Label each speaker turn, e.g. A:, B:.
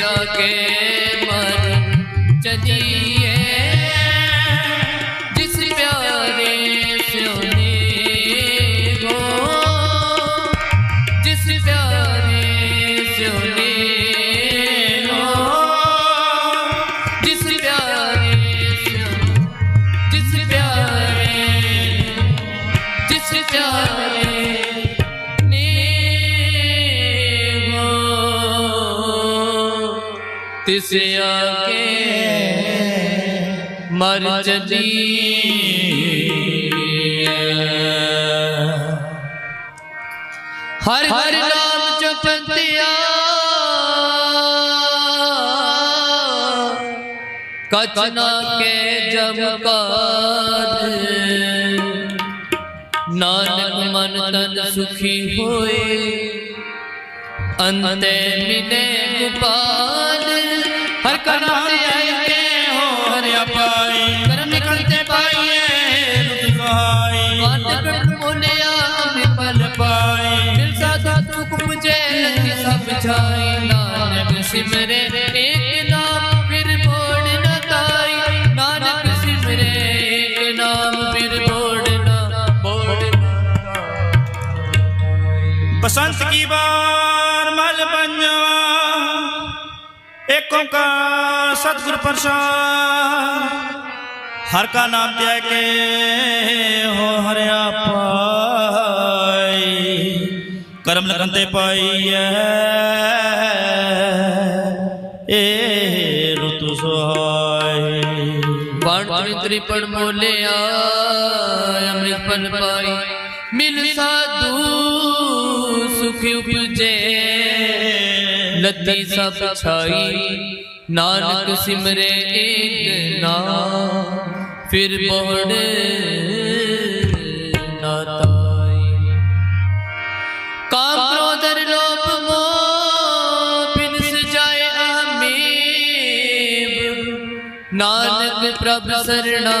A: ਕੇ ਮਨ ਚਦੀ ਤਿਸ ਆਕੇ ਮਰ ਚਲੀਏ ਹਰ ਹਰ ਨਾਮ ਜਪੰਤਿਆ ਕਚ ਨਾ ਕੇ ਜਮ ਕਾਜ। ਨਾਨਕ ਮਨ ਤਨ ਸੁਖੀ ਹੋਏ। ਅੰਤੇ ਮਿਲੇ ਗੁਪਾਲ ਹਰ ਕਾ ਨਾਮ ਤੇ ਆਏ ਕੇ ਹੋ ਹਰਿਆ ਪਾਈ ਕਰਮ ਨਿਕਲਤੇ ਪਾਈਏ
B: ਰੁਤ ਸਹਾਈ
A: ਵਾਟ ਪਿੰਡ ਮੋਨਿਆ ਵਿਪਲ ਪਾਈ। ਮਿਲ ਸਾਧਾ ਤੁਕ ਪੁਜੇ ਲਖੀ ਸਭ ਛਾਈ। ਨਾਨਕ ਸਿਮਰੇ ਏਕ ਨਾਮ ਫਿਰ ਮੋੜ ਨ ਤਾਈ। ਨਾਨਕ ਸਿਮਰੇ ਏਕ ਨਾਮ ਫਿਰ ਮੋੜ ਨ ਮੋੜ
B: ਬਸੰਤ ਕੀ ਬਾਰ ਮਲ ਓੰਕਾਰ ਸਤਿਗੁਰ ਪ੍ਰਸਾਦ। ਹਰ ਕਾ ਨਾਮ ਧਿਆਇ ਕੇ ਹੋ ਹਰਿਆ ਪਾਈ ਕਰਮ ਲਗਨ ਤੇ ਪਾਈਐ ਏ ਰੁਤ ਸੁਹਾਈ
A: ਬਾਣ ਤ੍ਰਿਪੜ ਮੋਲਿਆ ਅੰਮ੍ਰਿਤ ਪਨ ਪਾਈ। ਮਿਲ ਸਾਧੂ ਸੁਖ ਉਪਜੇ। ਲੱਤੀ ਸਭ ਛਾਈ। ਨਾਨਕ ਸਿਮਰੇ ਏਕ ਨਾਮ ਫਿਰ ਬੋੜ ਨਾ ਤਾਈ। ਕਾਮ ਕ੍ਰੋਧਰ ਲੋਭ ਮੋਹ, ਬਿਨ ਸਜਾਏ ਆਮੇਵ ਨਾਨਕ ਪ੍ਰਭ ਸਰਣਾ